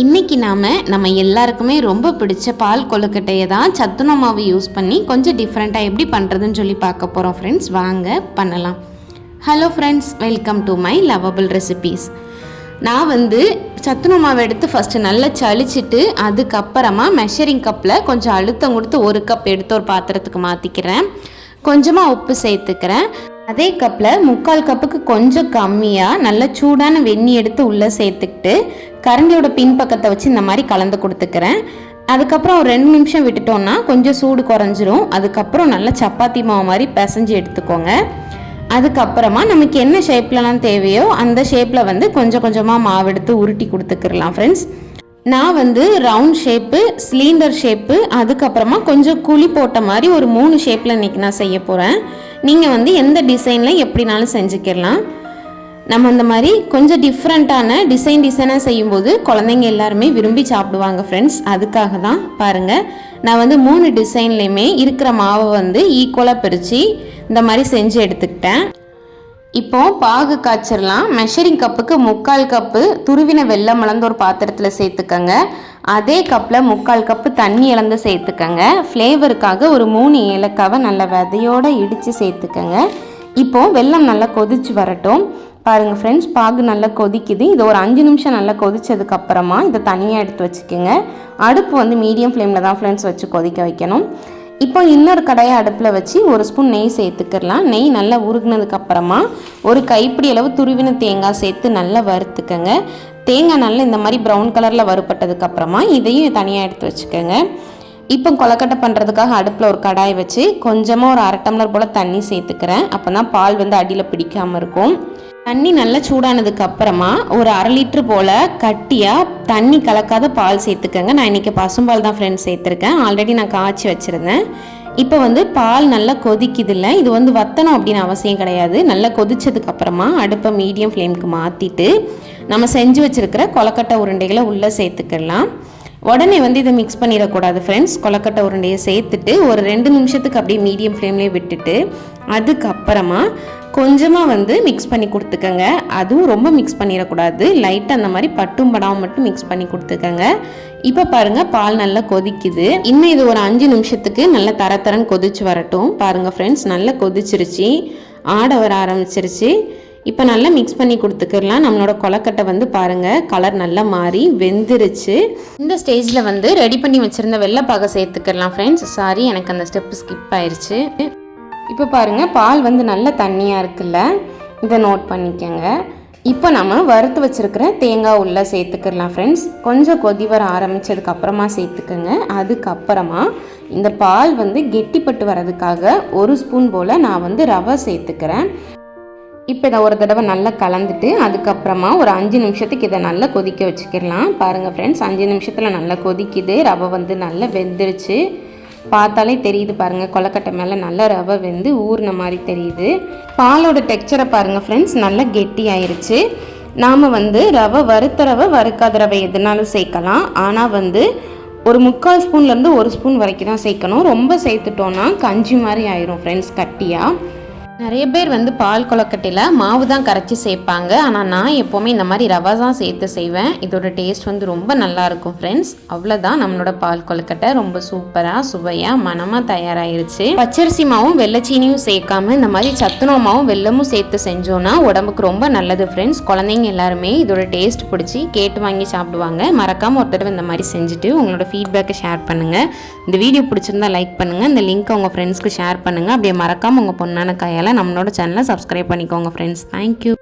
இன்னைக்கு நாம நம்ம எல்லாருக்குமே ரொம்ப பிடிச்ச பால் கொழுக்கட்டையை தான் சத்துணவு மாவு யூஸ் பண்ணி கொஞ்சம் டிஃப்ரெண்ட்டாக எப்படி பண்ணுறதுன்னு சொல்லி பார்க்க போகிறோம் ஃப்ரெண்ட்ஸ் வாங்க பண்ணலாம். Hello friends welcome to my lovable recipes நான் வந்து சத்துணவு மாவு எடுத்து ஃபஸ்ட்டு நல்லா சளிச்சிட்டு அதுக்கப்புறமா மெஷரிங் கப்பில் கொஞ்சம் அழுத்தம் கொடுத்து ஒரு கப் எடுத்து ஒரு பாத்திரத்துக்கு மாற்றிக்கிறேன் கொஞ்சமாக உப்பு சேர்த்துக்கிறேன். அதே கப்பில் முக்கால் கப்புக்கு கொஞ்சம் கம்மியாக நல்ல சூடான வெந்நி எடுத்து உள்ளே சேர்த்துக்கிட்டு கரண்டியோட பின்பக்கத்தை வச்சு இந்த மாதிரி கலந்து கொடுத்துக்கிறேன். அதுக்கப்புறம் ஒரு ரெண்டு நிமிஷம் விட்டுட்டோம்னா கொஞ்சம் சூடு குறைஞ்சிரும். அதுக்கப்புறம் நல்லா சப்பாத்தி மாவு மாதிரி பிசைஞ்சு எடுத்துக்கோங்க. அதுக்கப்புறமா நமக்கு என்ன ஷேப்லலாம் தேவையோ அந்த ஷேப்பில் வந்து கொஞ்சம் கொஞ்சமாக மாவு எடுத்து உருட்டி கொடுத்துக்கிறலாம் ஃப்ரெண்ட்ஸ் நான் வந்து ரவுண்ட் ஷேப்பு சிலிண்டர் ஷேப்பு அதுக்கப்புறமா கொஞ்சம் குழி போட்ட மாதிரி ஒரு மூணு ஷேப்பில் இன்றைக்கி நான் செய்ய போகிறேன் நீங்கள் வந்து எந்த டிசைனில் எப்படினாலும் செஞ்சுக்கிடலாம். நம்ம அந்த மாதிரி கொஞ்சம் டிஃப்ரெண்ட்டான டிசைன் டிசைனாக செய்யும்போது குழந்தைங்க எல்லாருமே விரும்பி சாப்பிடுவாங்க ஃப்ரெண்ட்ஸ் அதுக்காக தான் பாருங்கள் நான் வந்து மூணு டிசைன்லேயுமே இருக்கிற மாவை வந்து ஈக்குவலாக பிரித்து இந்த மாதிரி செஞ்சு எடுத்துக்கிட்டேன். இப்போ பாகு காய்ச்சிடலாம் மெஷரிங் கப்புக்கு முக்கால் கப்பு துருவின வெள்ளம் இழந்த ஒரு பாத்திரத்தில் சேர்த்துக்கங்க. அதே கப்பில் முக்கால் கப்பு தண்ணி இழந்து சேர்த்துக்கங்க. ஃப்ளேவருக்காக ஒரு மூணு ஏலக்காவை நல்ல விதையோடு இடித்து சேர்த்துக்கங்க. இப்போ வெள்ளம் நல்லா கொதிச்சு வரட்டும். பாருங்கள் ஃப்ரெண்ட்ஸ் பாகு நல்லா கொதிக்குது. இது ஒரு அஞ்சு நிமிஷம் நல்லா கொதிச்சதுக்கப்புறமா இதை தனியாக எடுத்து வச்சுக்கோங்க. அடுப்பு வந்து மீடியம் ஃப்ளேமில் தான் ஃப்ரெண்ட்ஸ் வச்சு கொதிக்க வைக்கணும். இப்போ இன்னொரு கடையை அடுப்பில் வச்சு ஒரு ஸ்பூன் நெய் சேர்த்துக்கிடலாம் நெய் நல்லா உருகினதுக்கப்புறமா ஒரு கைப்பிடி அளவு துருவின தேங்காய் சேர்த்து நல்லா வறுத்துக்கங்க. தேங்காய் நல்லா இந்த மாதிரி ப்ரௌன் கலரில் வறுப்பட்டதுக்கப்புறமா இதையும் தனியாக எடுத்து வச்சுக்கோங்க. இப்போ கொலக்கட்டை பண்ணுறதுக்காக அடுப்பில் ஒரு கடாய் வச்சு கொஞ்சமாக ஒரு அரை டம்ளர் போல் தண்ணி சேர்த்துக்கிறேன். அப்போ தான் பால் வந்து அடியில் பிடிக்காமல் இருக்கும். தண்ணி நல்லா சூடானதுக்கு அப்புறமா ஒரு அரை லிட்ரு போல் கட்டியாக தண்ணி கலக்காத பால் சேர்த்துக்கோங்க. நான் இன்றைக்கி பசும்பால் தான் ஃப்ரெண்ட்ஸ் சேர்த்துருக்கேன். ஆல்ரெடி நான் காய்ச்சி வச்சுருந்தேன். இப்போ வந்து பால் நல்லா கொதிக்குதில்ல. இது வந்து வத்தணும் அப்படின்னு அவசியம் கிடையாது. நல்லா கொதிச்சதுக்கு அப்புறமா அடுப்பை மீடியம் ஃப்ளேமுக்கு மாற்றிட்டு நம்ம செஞ்சு வச்சுருக்கிற கொலக்கட்டை உருண்டைகளை உள்ளே சேர்த்துக்கலாம். உடனே வந்து இதை மிக்ஸ் பண்ணிடக்கூடாது ஃப்ரெண்ட்ஸ் கொலக்கட்டை உருண்டையை சேர்த்துட்டு ஒரு ரெண்டு நிமிஷத்துக்கு அப்படியே மீடியம் ஃப்ளேம்லேயே விட்டுட்டு அதுக்கப்புறமா கொஞ்சமாக வந்து மிக்ஸ் பண்ணி கொடுத்துக்கங்க. அதுவும் ரொம்ப மிக்ஸ் பண்ணிடக்கூடாது. லைட்டாக அந்த மாதிரி பட்டும் படாமல் மட்டும் மிக்ஸ் பண்ணி கொடுத்துக்கங்க. இப்போ பாருங்கள் பால் நல்லா கொதிக்குது. இன்னும் இது ஒரு அஞ்சு நிமிஷத்துக்கு நல்லா தர தரன்னு கொதிச்சு வரட்டும். பாருங்கள் ஃப்ரெண்ட்ஸ் நல்லா கொதிச்சிருச்சு. ஆட வர ஆரம்பிச்சிருச்சு. இப்போ நல்லா மிக்ஸ் பண்ணி கொடுத்துக்கலாம். நம்மளோட கொலக்கட்டை வந்து பாருங்கள் கலர் நல்லா மாறி வெந்துருச்சு. இந்த ஸ்டேஜில் வந்து ரெடி பண்ணி வச்சுருந்த வெள்ளைப்பாகை சேர்த்துக்கலாம் ஃப்ரெண்ட்ஸ் சாரி எனக்கு அந்த ஸ்டெப் ஸ்கிப் ஆயிடுச்சு இப்போ பாருங்கள் பால் வந்து நல்ல தண்ணியாக இருக்குல்ல? இதை நோட் பண்ணிக்கோங்க. இப்போ நம்ம வறுத்து வச்சுருக்கிற தேங்காய் உள்ளே சேர்த்துக்கிடலாம் ஃப்ரெண்ட்ஸ் கொஞ்சம் கொதி வர ஆரம்பித்ததுக்கப்புறமா சேர்த்துக்கோங்க. அதுக்கப்புறமா இந்த பால் வந்து கெட்டிப்பட்டு வர்றதுக்காக ஒரு ஸ்பூன் போல் நான் வந்து ரவை சேர்த்துக்கிறேன். இப்போ இதை ஒரு தடவை நல்லா கலந்துட்டு அதுக்கப்புறமா ஒரு அஞ்சு நிமிஷத்துக்கு இதை நல்லா கொதிக்க வச்சுக்கிடலாம் பாருங்கள் ஃப்ரெண்ட்ஸ் அஞ்சு நிமிஷத்தில் நல்லா கொதிக்குது. ரவை வந்து நல்லா வெந்துருச்சு. பார்த்தாலே தெரியுது பாருங்கள் கொலக்கட்டை மேலே நல்ல ரவை வெந்து ஊறின மாதிரி தெரியுது. பாலோட டெக்ஸ்சரை பாருங்கள் ஃப்ரெண்ட்ஸ் நல்லா கெட்டி ஆயிருச்சு நாம் வந்து ரவை வறுத்த ரவை வறுக்காத ரவை எதுனாலும் சேர்க்கலாம். ஆனால் வந்து ஒரு முக்கால் ஸ்பூன்லேருந்து ஒரு ஸ்பூன் வரைக்கும் தான் சேர்க்கணும். ரொம்ப சேர்த்துட்டோன்னா கஞ்சி மாதிரி ஆயிரும் ஃப்ரெண்ட்ஸ் கட்டியாக நிறைய பேர் வந்து பால் கொலக்கட்டையில் மாவு தான் கரைச்சி சேர்ப்பாங்க. ஆனால் நான் எப்போவுமே இந்த மாதிரி ரவை தான் சேர்த்து செய்வேன். இதோட டேஸ்ட் வந்து ரொம்ப நல்லாயிருக்கும் ஃப்ரெண்ட்ஸ் அவ்வளோதான் நம்மளோட பால் கொலக்கட்டை ரொம்ப சூப்பராக சுவையாக மனமாக தயாராகிருச்சு பச்சரிசி மாவும் வெள்ளச்சீனியும் சேர்க்காம இந்த மாதிரி சத்துணவு மாவும் வெள்ளமும் சேர்த்து செஞ்சோன்னா உடம்புக்கு ரொம்ப நல்லது ஃப்ரெண்ட்ஸ் குழந்தைங்க எல்லாருமே இதோட டேஸ்ட் பிடிச்சி கேட்டு வாங்கி சாப்பிடுவாங்க. மறக்காமல் ஒரு தடவை இந்த மாதிரி செஞ்சுட்டு உங்களோட ஃபீட்பேக்கை ஷேர் பண்ணுங்கள் இந்த வீடியோ பிடிச்சிருந்தா லைக் பண்ணுங்கள் இந்த லிங்க் உங்கள் ஃப்ரெண்ட்ஸ்க்கு ஷேர் பண்ணுங்கள் அப்படியே மறக்காமல் உங்கள் பொண்ணான கையால் நம்மளோட சேனலை சப்ஸ்கிரைப் பண்ணிக்கோங்க ஃப்ரெண்ட்ஸ் தேங்க்யூ